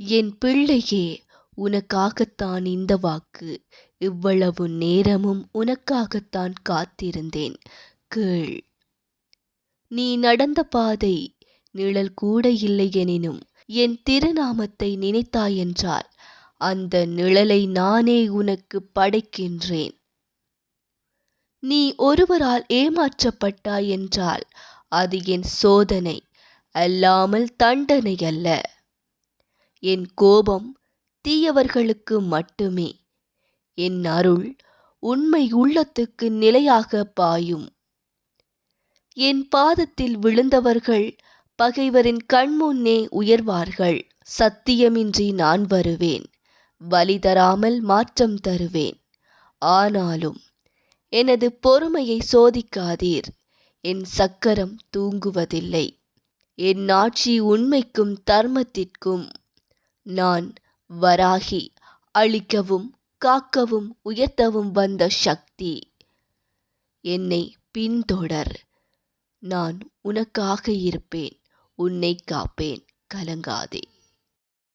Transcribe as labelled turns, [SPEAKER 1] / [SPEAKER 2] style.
[SPEAKER 1] என் பிள்ளையே உனக்காகத்தான் இந்த வாக்கு. இவ்வளவு நேரமும் உனக்காகத்தான் காத்திருந்தேன். கேள். நீ நடந்த பாதை நிழல் கூட இல்லை எனினும் என் திருநாமத்தை நினைத்தாயென்றால் அந்த நிழலை நானே உனக்கு படைக்கின்றேன். நீ ஒருவரால் ஏமாற்றப்பட்டாய் என்றால் அது என் சோதனை அல்லாமல் தண்டனை அல்ல என் கோபம் தீயவர்களுக்கு மட்டுமே. என் அருள் உண்மை உள்ளத்துக்கு நிலையாக பாயும். என் பாதத்தில் விழுந்தவர்கள் பகைவரின் கண்முன்னே உயர்வார்கள். சத்தியமின்றி நான் வருவேன். வலி தராமல் மாற்றம் தருவேன். ஆனாலும் எனது பொறுமையை சோதிக்காதீர். என் சக்கரம் தூங்குவதில்லை. என் ஆட்சி உண்மைக்கும் தர்மத்திற்கும். நான் வராகி அழிக்கவும் காக்கவும் உயர்த்தவும் வந்த சக்தி. என்னை பின்தொடர். நான் உனக்காக இருப்பேன். உன்னை காப்பேன். கலங்காதே.